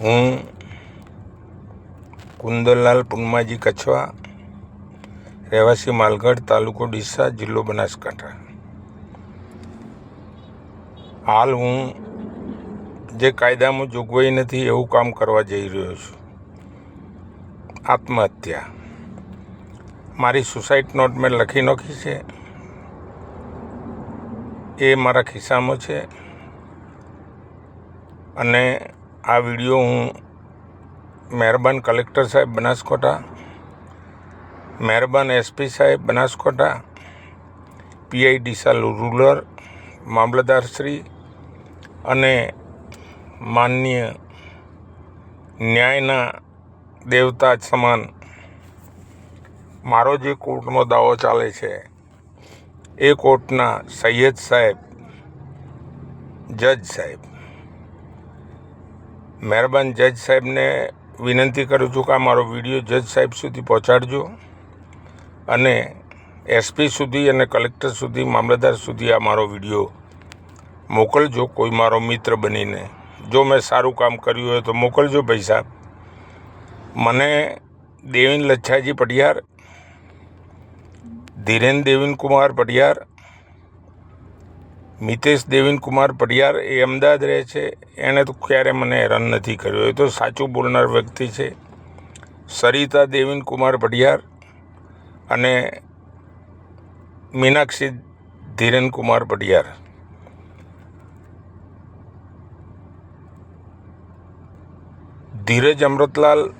હું કુંદનલાલ પુન્માજી કછવા રહેવાસી માલગઢ તાલુકો ડીસા, જિલ્લો બનાસકાંઠા. હાલ હું જે કાયદામાં જોગવાઈ નથી એવું કામ કરવા જઈ રહ્યો છું. આત્મહત્યા. મારી સુસાઇડ નોટ મેં લખી નાખી છે. એ મારા ખિસ્સામાં છે. અને આ વીડિયો હું મહેરબાન કલેક્ટર સાહેબ બનાસકોટા મહેરબાન એસપી સાહેબ બનાસકોટા પીઆઈ ડીસા રૂરલ મામલતદારશ્રી અને માનનીય ન્યાયના દેવતા સમાન મારો જે કોર્ટનો દાવો ચાલે છે, એ કોર્ટના સૈયદ સાહેબ, જજ સાહેબ. મહેરબાન જજ સાહેબને વિનંતી કરું છું કે આ મારો વીડિયો જજ સાહેબ સુધી પહોંચાડજો અને એસપી સુધી અને કલેક્ટર સુધી, મામલતદાર સુધી આ મારો વીડિયો મોકલજો, કોઈ મારો મિત્ર બનીને. જો મેં સારું કામ કર્યું હોય તો મોકલજો પૈસા મને દેવીન લચ્છાજી પટિયાર, ધીરેન દેવીન કુમાર પટિયાર મિતેશ દેવિનકુમાર પડિયાર એ અમદાવાદ રહે છે. એણે તો ક્યારે મને હેરાન નથી કર્યો. એ તો સાચું બોલનાર વ્યક્તિ છે. સરિતા દેવિનકુમાર કુમાર પટિયાર અને મીનાક્ષી ધીરેન કુમાર પટિયાર ધીરજ અમૃતલાલ,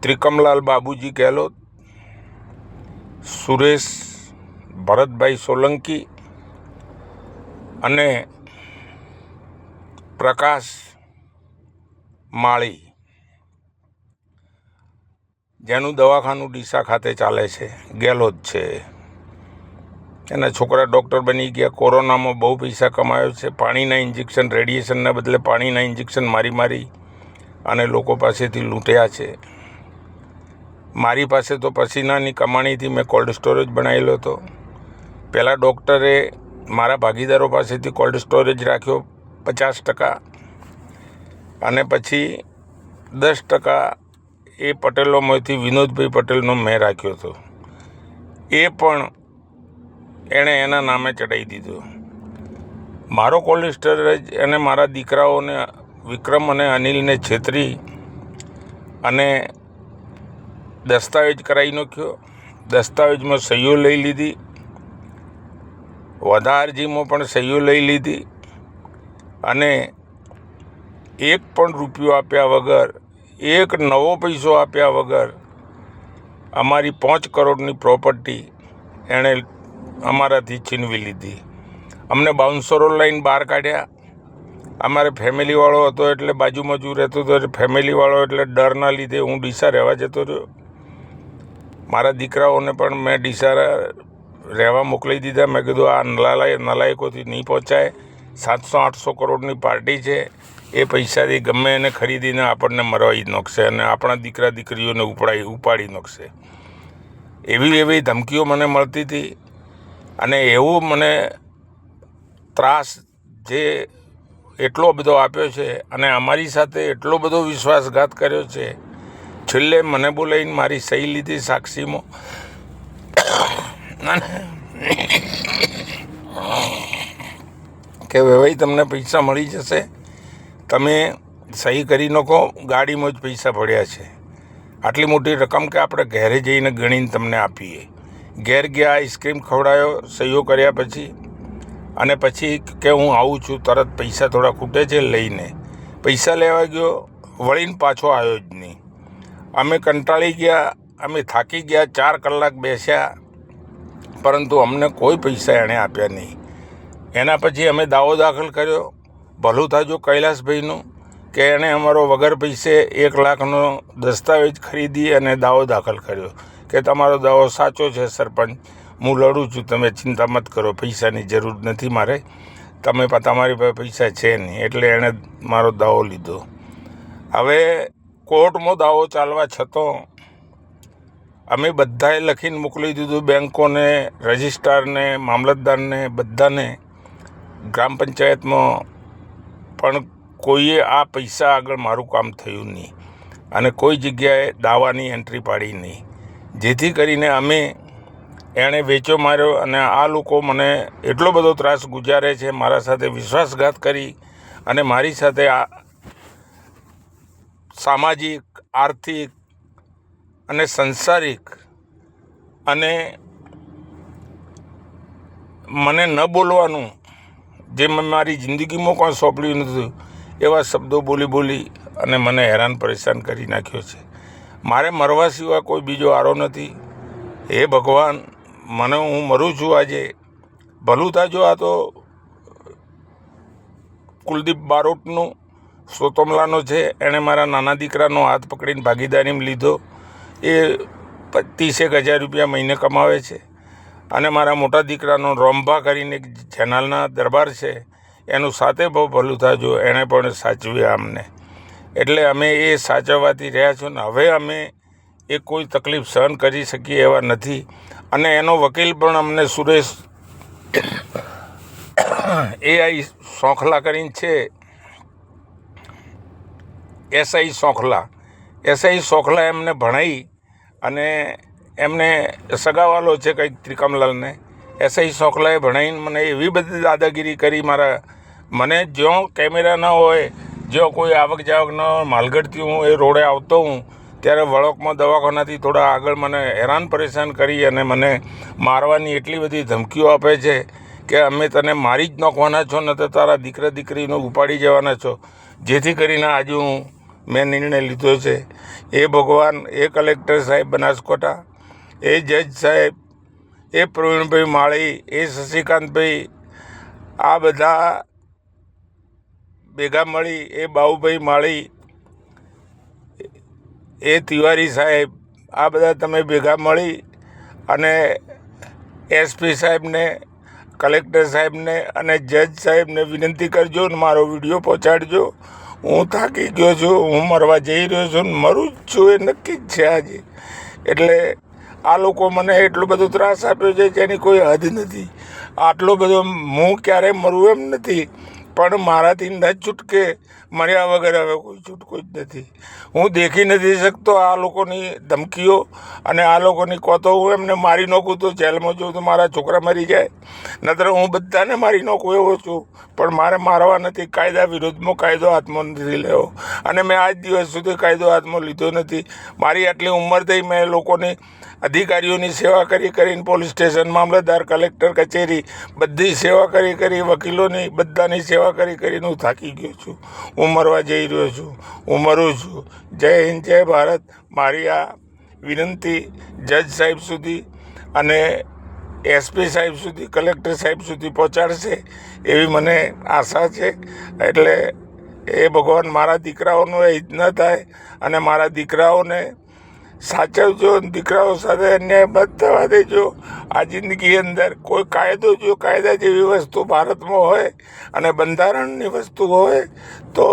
ત્રિકમલાલ બાબુજી ગેહલોત સુરેશ ભરતભાઈ સોલંકી અને પ્રકાશ માળી, જેનું દવાખાનું ડીસા ખાતે ચાલે છે ગેલોદ છે. એના છોકરા ડૉક્ટર બની ગયા. કોરોનામાં બહુ પૈસા કમાયો છે. પાણીના ઇન્જેક્શન, રેડિયેશનના બદલે પાણીના ઇન્જેક્શન મારી મારી અને લોકો પાસેથી લૂંટ્યા છે. મારી પાસે તો પસીનાની કમાણીથી મેં કોલ્ડ સ્ટોરેજ બનાવેલો હતો. પહેલાં ડૉક્ટરે મારા ભાગીદારો પાસેથી કોલ્ડ સ્ટોરેજ રાખ્યો પચાસ ટકા અને પછી દસ ટકા એ પટેલોમાંથી વિનોદભાઈ પટેલનો મેં રાખ્યો હતો. એ પણ એણે એના નામે ચડાવી દીધો. મારો કોલ્ડ સ્ટોરેજ અને મારા દીકરાઓને વિક્રમ અને અનિલને છેતરી અને દસ્તાવેજ કરાવી નાખ્યો. દસ્તાવેજમાં સહીઓ લઈ લીધી. વધારજીમાં પણ સહીઓ લઈ લીધી અને એક પણ રૂપિયો આપ્યા વગર, એક નવો પૈસો આપ્યા વગર અમારી પાંચ કરોડની પ્રોપર્ટી એણે અમારાથી છીનવી લીધી. અમને બાઉન્સરો લઈને બહાર કાઢ્યા. અમારે ફેમિલીવાળો હતો એટલે બાજુમાં જ રહેતો હતો એટલે ફેમિલીવાળો એટલે ડરના લીધે હું ડીસા રહેવા જતો રહ્યો. મારા દીકરાઓને પણ મેં ડીસા રહેવા મોકલી દીધા. મેં કીધું, આ નલાલાય નલાયકોથી નહીં પહોંચાય. સાતસો, આઠસો કરોડની પાર્ટી છે. એ પૈસાથી ગમે એને ખરીદીને આપણને મરવાઈ નોખશે અને આપણા દીકરા દીકરીઓને ઉપાડી ઉપાડી નોખશે. એવી એવી ધમકીઓ મને મળતી હતી અને એવો મને ત્રાસ જે એટલો બધો આપ્યો છે અને અમારી સાથે એટલો બધો વિશ્વાસઘાત કર્યો છે. છેલ્લે મને બોલાવીને મારી સહી લીધી સાક્ષીમાં. કે ભાઈ તમને પૈસા મળી જશે. તમે સહી કરી નાખો, ગાડીમાં જ પૈસા પડ્યા છે. આટલી મોટી રકમ કે આપણે ઘરે જઈને ગણીને તમને આપીએ. ઘેર ગયા, આઈસ્ક્રીમ ખવડાયો, સહીઓ કર્યા પછી. અને પછી કે હું આવું છું, તરત પૈસા થોડા ખૂટે છે લઈને. પૈસા લેવા ગયો, વળીને પાછો આવ્યો જ નહીં. અમે કંટાળી ગયા, અમે થાકી ગયા, ચાર કલાક બેસ્યા. પરંતુ અમને કોઈ પૈસા એણે આપ્યા નહીં. એના પછી અમે દાવો દાખલ કર્યો. ભલું થાજો કૈલાસભાઈનું કે એણે અમારો વગર પૈસે એક લાખનો દસ્તાવેજ ખરીદી અને દાવો દાખલ કર્યો. કે તમારો દાવો સાચો છે, સરપંચ. હું લડું છું, તમે ચિંતા મત કરો, પૈસાની જરૂર નથી મારે. તમે તમારી પાસે પૈસા છે નહીં, એટલે એણે મારો દાવો લીધો. હવે કોર્ટમાં દાવો ચાલવા છતાં અમે બધાએ લખીને મોકલી દીધું બેંકોને, રજિસ્ટ્રારને, મામલતદારને, બધાને. ગ્રામ પંચાયતમાં પણ કોઈએ આ પૈસા આગળ મારું કામ થયું નહીં. અને કોઈ જગ્યાએ દાવાની એન્ટ્રી પાડી નહીં. જેથી કરીને અમે એણે વેચો માર્યો અને આ લોકો મને એટલો બધો ત્રાસ ગુજારે છે, મારા સાથે વિશ્વાસઘાત કરી અને મારી સાથે આ સામાજિક, આર્થિક અને સંસારિક અને મને ન બોલવાનું, જે મેં મારી જિંદગીમાં કોઈ સોંપડ્યું નથી એવા શબ્દો બોલી બોલી અને મને હેરાન પરેશાન કરી નાખ્યો છે. મારે મરવા સિવાય કોઈ બીજો આરો નથી. હે ભગવાન, મને હું મરું છું આજે. ભલું થાજો આ તો કુલદીપ બારોટનું, સોતમલાનો છે. એણે મારા નાના દીકરાનો હાથ પકડીને ભાગીદારીમાં લીધો. એ ત્રીસેક હજાર રૂપિયા મહિને કમાવે છે. અને મારા મોટા દીકરાનો રોમભા કરીને એક ચેનલના દરબાર છે, એનું સાથે બહુ ભલું થાજો એણે પણ સાચવ્યા અમને એટલે અમે એ સાચવવાથી રહ્યા છું ને, હવે અમે એ કોઈ તકલીફ સહન કરી શકીએ એવા નથી. અને એનો વકીલ પણ અમને સુરેશ એ આઈ સોંખલા કરીને છે. એસઆઈ સોંખલા. એસઆઈ સોખલા એમને ભણાવી અને એમને સગાવાલો છે કંઈક ત્રિકમલાલને. એસઆઈ સોખલાએ ભણાવીને મને એવી બધી દાદાગીરી કરી મારા મને જ્યાં કેમેરા ન હોય જો કોઈ આવક જાવક ન માલગઢથી હું એ રોડે આવતો હું, ત્યારે વળોકમાં દવાખાનાથી થોડા આગળ મને હેરાન પરેશાન કરી અને મને મારવાની એટલી બધી ધમકીઓ આપે છે કે અમે તને મારી જ નાખવાના છો ન તો તારા દીકરા દીકરીને ઉપાડી જવાના છો. જેથી કરીને આજે હું મેં નિર્ણય લીધો છે. એ ભગવાન, એ કલેક્ટર સાહેબ બનાસકોટા એ જજ સાહેબ, એ પ્રવીણભાઈ માળી, એ શશિકાંતભાઈ, આ બધા ભેગા મળી, એ બાહુભાઈ માળી, એ તિવારી સાહેબ, આ બધા તમે ભેગા મળી અને એસપી સાહેબને, કલેક્ટર સાહેબને અને જજ સાહેબને વિનંતી કરજો અને મારો વીડિયો પહોંચાડજો. હું થાકી ગયો છું, હું મરવા જઈ રહ્યો છું મરું જ છું, એ નક્કી જ છે આજે. એટલે આ લોકો મને એટલો બધો ત્રાસ આપ્યો છે જેની કોઈ હદ નથી. આટલો બધો હું ક્યારેય મરું એમ નથી. પણ મારાથી ન છૂટકે મર્યા વગર હવે કોઈ છૂટકો જ નથી. હું દેખી નથી શકતો આ લોકોની ધમકીઓ અને આ લોકોની કોતો. હું એમને મારી નાખું તો જેલમાં જોઉં તો મારા છોકરા મરી જાય. નતર હું બધાને મારી નાખું એવો છું. પણ મારે મારવા નથી. કાયદા વિરોધમાં કાયદો હાથમાં નથી લેવો. અને મેં આજ દિવસ સુધી કાયદો હાથમાં લીધો નથી. મારી આટલી ઉંમર થઈ મેં લોકોની અધિકારીઓની સેવા કરી કરીને પોલીસ સ્ટેશન, મામલતદાર, કલેક્ટર, કચેરી, બધી સેવા કરી કરી, વકીલોની, બધાની સેવા કરી કરીને હું થાકી ગયો છું. હું મરવા જઈ રહ્યો છું. હું મરું છું. જય હિન્દ, જય ભારત. મારી આ વિનંતી જજ સાહેબ સુધી અને એસપી સાહેબ સુધી, કલેક્ટર સાહેબ સુધી પહોંચાડશે એવી મને આશા છે. એટલે એ ભગવાન મારા દીકરાઓનું એ ન થાય અને મારા દીકરાઓને સાચવજો દીકરાઓ સાથે અન્યાય મત થવા દેજો. આ જિંદગી અંદર કોઈ કાયદો જો કાયદા જેવી વસ્તુ ભારતમાં હોય અને બંધારણની વસ્તુ હોય, તો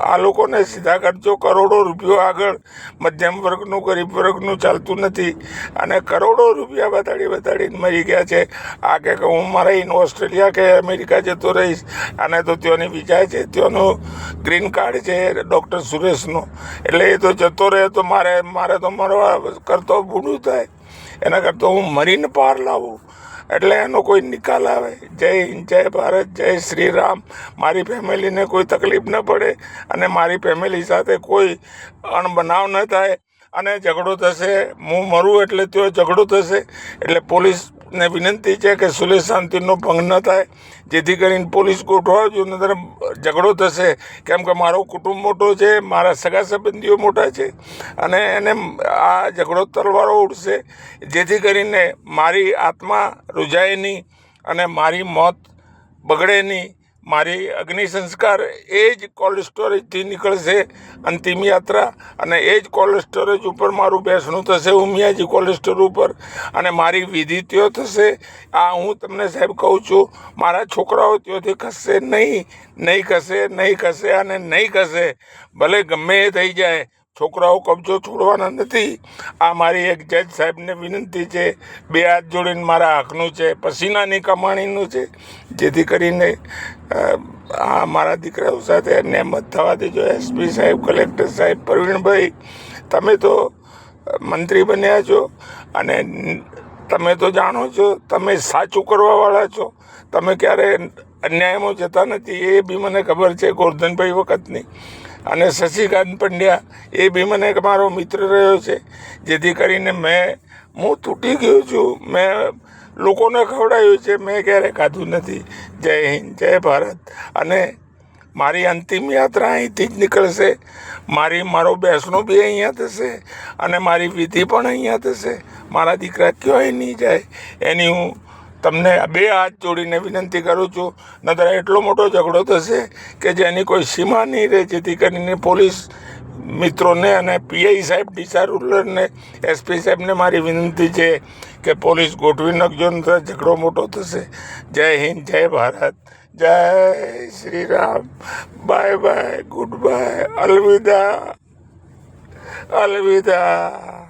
આ લોકોને સીધા કરજો. કરોડો રૂપિયો આગળ મધ્યમ વર્ગનું, ગરીબ વર્ગનું ચાલતું નથી અને કરોડો રૂપિયા બતાડી બતાડીને મરી ગયા છે. આ કે હું મારા ઇન ઓસ્ટ્રેલિયા કે અમેરિકા જતો રહીશ અને તો ત્યાંની વિઝા છે. ત્યાંનું ગ્રીન કાર્ડ છે ડૉક્ટર સુરેશનો. એટલે એ તો જતો રહે તો મારે મારે તો મરવા કરતો બૂડું થાય, એના કરતાં હું મરીને પાર લાવું. એટલે એનો કોઈ નિકાલ આવે. જય હિન્દ, જય ભારત, જય શ્રી રામ મારી ફેમિલીને કોઈ તકલીફ ન પડે અને મારી ફેમિલી સાથે કોઈ અણબનાવ ન થાય અને ઝઘડો થશે. હું મરું એટલે તેઓ ઝઘડો થશે. એટલે પોલીસને વિનંતી છે કે સુલે શાંતિનો ભંગ ન થાય. જેથી કરીને પોલીસ ગોઠવાજો નતર ઝઘડો થશે. કેમ કે મારો કુટુંબ મોટો છે, મારા સગા સંબંધીઓ મોટા છે, અને એને આ ઝઘડો તલવારો ઉડશે. જેથી કરીને મારી આત્મા રૂજાય નહીં અને મારી મોત બગડે નહીં મારી અગ્નિ સંસ્કાર એ જ કોલ્ડ સ્ટોરેજથી નીકળશે, અંતિમ યાત્રા અને એ જ કોલ્ડ સ્ટોરેજ ઉપર મારું બેસણું થશે, ઉમિયાજી કોલ્ડ સ્ટોર ઉપર. અને મારી વિધિ ત્યો થશે. આ હું તમને સાહેબ કહું છું, મારા છોકરાઓ ત્યોથી ખસશે નહીં નહીં ખસે નહીં ખસે અને નહીં ખસે ભલે ગમે એ થઈ જાય છોકરાઓ કબજો છોડવાના નથી. આ મારી એક જજ સાહેબને વિનંતી છે, બે હાથ જોડીને મારા હકનું છે, પસીનાની કમાણીનું છે. જેથી કરીને આ મારા દીકરાઓ સાથે નહેમત થવા દેજો. એસપી સાહેબ, કલેક્ટર સાહેબ, પ્રવીણભાઈ, તમે તો મંત્રી બન્યા છો અને તમે તો જાણો છો, તમે સાચું કરવાવાળા છો. તમે ક્યારે અન્યાયમાં જતા નથી, એ બી મને ખબર છે ગોરધનભાઈ વખતની. અને શશિકાંત પંડ્યા એ બી મને મારો મિત્ર રહ્યો છે, જેથી કરીને મેં, હું તૂટી ગયો છું. મેં લોકોને ખવડાવ્યું છે, મેં ક્યારે ખાધું નથી. જય હિન્દ, જય ભારત. અને મારી અંતિમ યાત્રા અહીંથી જ નીકળશે. મારી, મારો બેસણો બી અહીંયા થશે અને મારી વિધિ પણ અહીંયા થશે. મારા દીકરા ક્યાંય નહીં જાય. એની હું તમને બે હાથ જોડીને વિનંતી કરું છું નતર એટલો મોટો ઝઘડો થશે કે જેની કોઈ સીમા નહીં રહે, જેથી કરીને પોલીસ મિત્રોને અને પીઆઈ સાહેબ, ડીસા રૂલરને એસપી સાહેબને મારી વિનંતી છે કે પોલીસ ગોઠવી નાખજો નતર ઝઘડો મોટો થશે. જય હિન્દ, જય ભારત, જય Shri Ram, bye bye, goodbye, અલવિદા અલવિદા.